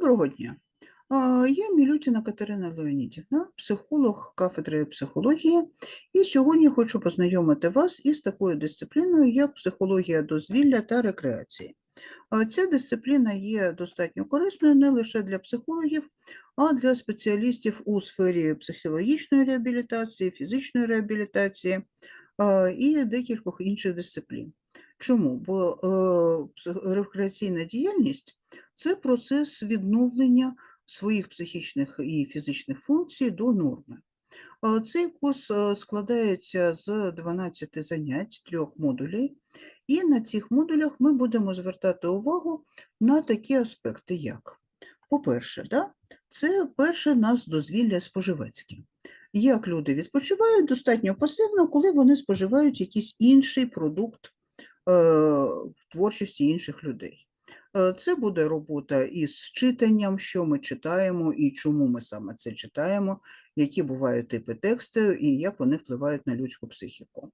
Доброго дня. Я Мілютіна Катерина Леонідівна, психолог кафедри психології, і сьогодні хочу познайомити вас із такою дисципліною, як психологія дозвілля та рекреації. Ця дисципліна є достатньо корисною не лише для психологів, а для спеціалістів у сфері психологічної реабілітації, фізичної реабілітації і декількох інших дисциплін. Чому? Бо е, рекреаційна діяльність це процес відновлення своїх психічних і фізичних функцій до норми. Е, Цей курс е, складається з 12 занять, трьох модулей, і на цих модулях ми будемо звертати увагу на такі аспекти, як, по-перше, да, це перше нас дозвілля споживецьке. Як люди відпочивають достатньо пасивно, коли вони споживають якийсь інший продукт е, творчості інших людей. Е, Це буде робота із читанням, що ми читаємо і чому ми саме це читаємо, які бувають типи тексту і як вони впливають на людську психіку.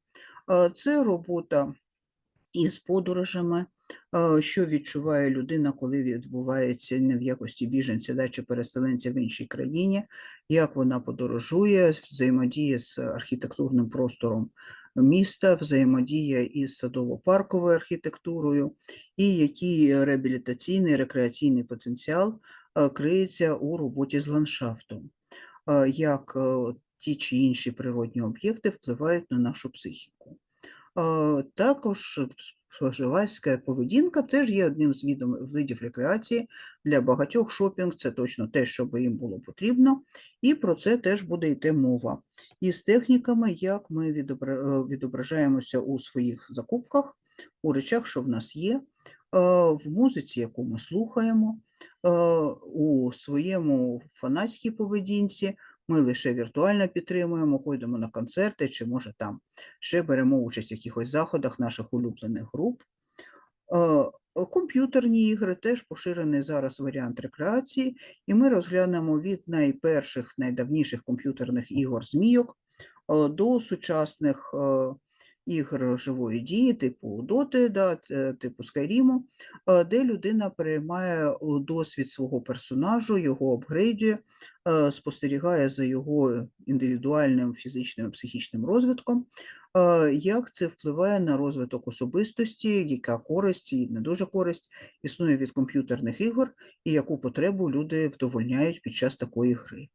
Е, Це робота із подорожами, е, що відчуває людина, коли відбувається не в якості біженця да, чи переселенця в іншій країні, як вона подорожує, взаємодіє з архітектурним простором міста, взаємодія із садово-парковою архітектурою, і який реабілітаційний, рекреаційний потенціал е, криється у роботі з ландшафтом, е, як е, ті чи інші природні об'єкти впливають на нашу психіку. Також споживацька поведінка теж є одним з видом- видів рекреації. Для багатьох шопінг це точно те, що би їм було потрібно, і про це теж буде йти мова. І з техніками, як ми е, відображаємося у своїх закупках, у речах, що в нас є, е, в музиці, яку ми слухаємо, е, у своєму фанатській поведінці. Ми лише віртуально підтримуємо, ходимо на концерти, чи може там ще беремо участь в якихось заходах наших улюблених груп. Е, Комп'ютерні ігри теж поширений зараз варіант рекреації, і ми розглянемо від найперших, найдавніших комп'ютерних ігор змійок е, до сучасних е, ігор живої дії, типу Доти, да, типу Скайріму, е, де людина переймає е, досвід свого персонажу, його апгрейдує, е, спостерігає за його індивідуальним фізичним і психічним розвитком, е, як це впливає на розвиток особистості, яка користь і не дуже користь існує від комп'ютерних ігор, і яку потребу люди вдовольняють під час такої гри.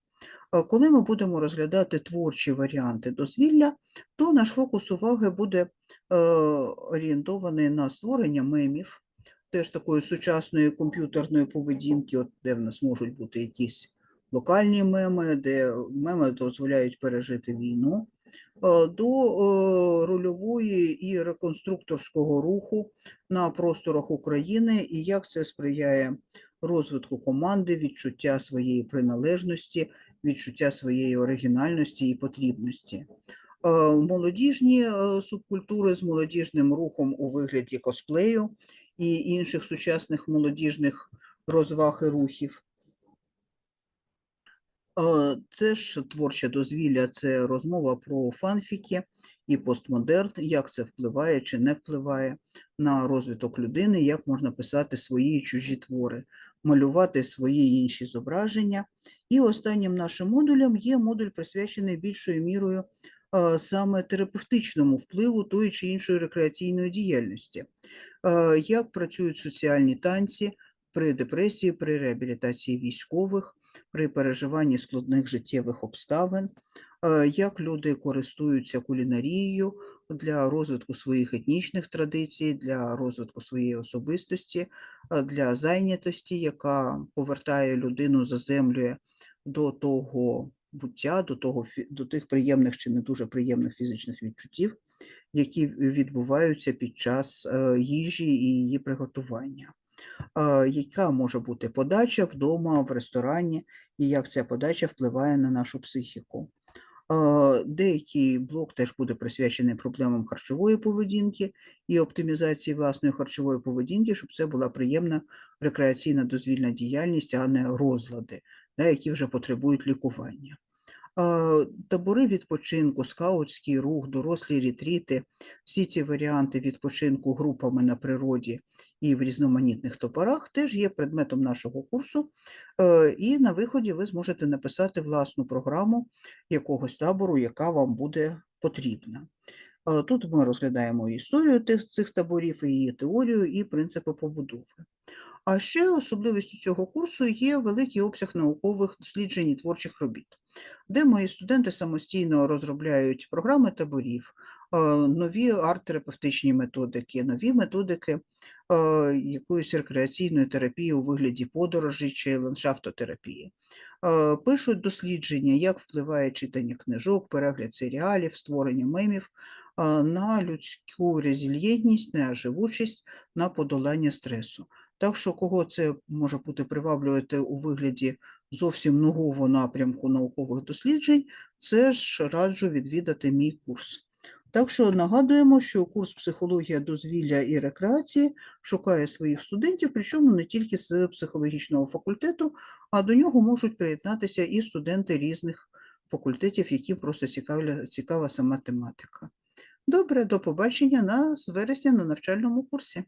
Е, Коли ми будемо розглядати творчі варіанти дозвілля, то наш фокус уваги буде е, орієнтований на створення мемів, теж такої сучасної комп'ютерної поведінки, от де в нас можуть бути якісь локальні меми, де меми дозволяють пережити війну, е, до рольової і реконструкторського руху на просторах України, і як це сприяє розвитку команди, відчуття своєї приналежності, відчуття своєї оригінальності і потрібності. Е, Молодіжні е, субкультури з молодіжним рухом у вигляді косплею і інших сучасних молодіжних розваг і рухів. Це ж творче дозвілля, це розмова про фанфіки і постмодерн, як це впливає чи не впливає на розвиток людини, як можна писати свої і чужі твори, малювати свої інші зображення. І останнім нашим модулем є модуль, присвячений більшою мірою саме терапевтичному впливу тої чи іншої рекреаційної діяльності, як працюють соціальні танці при депресії, при реабілітації військових, при переживанні складних життєвих обставин, е, як люди користуються кулінарією для розвитку своїх етнічних традицій, для розвитку своєї особистості, е, для зайнятості, яка повертає людину, заземлює до того буття, до, того, до тих приємних чи не дуже приємних фізичних відчуттів, які відбуваються під час е, їжі і її приготування яка може бути подача вдома, в ресторані, і як ця подача впливає на нашу психіку. Деякий блок теж буде присвячений проблемам харчової поведінки і оптимізації власної харчової поведінки, щоб це була приємна рекреаційна дозвільна діяльність, а не розлади, які вже потребують лікування. Табори відпочинку, скаутський рух, дорослі ретріти, всі ці варіанти відпочинку групами на природі і в різноманітних таборах теж є предметом нашого курсу. Е, І на виході ви зможете написати власну програму якогось табору, яка вам буде потрібна. Е, Тут ми розглядаємо історію цих таборів, її теорію, і принципи побудови. А ще особливістю цього курсу є великий обсяг наукових досліджень і творчих робіт, де мої студенти самостійно розробляють програми таборів, е, нові арт-терапевтичні методики, нові методики е, якоїсь рекреаційної терапії у вигляді подорожі чи ландшафтотерапії. Е, Пишуть дослідження, як впливає читання книжок, перегляд серіалів, створення мемів на людську резильєнтність, на живучість, на подолання стресу. Так що кого це може бути приваблювати у вигляді зовсім нового напрямку наукових досліджень, це ж раджу відвідати мій курс. Так що нагадуємо, що курс психологія дозвілля і рекреації шукає своїх студентів, причому не тільки з психологічного факультету, а до нього можуть приєднатися і студенти різних факультетів, яким просто цікавля, цікава сама тематика. Добре, до побачення на з вересня на навчальному курсі.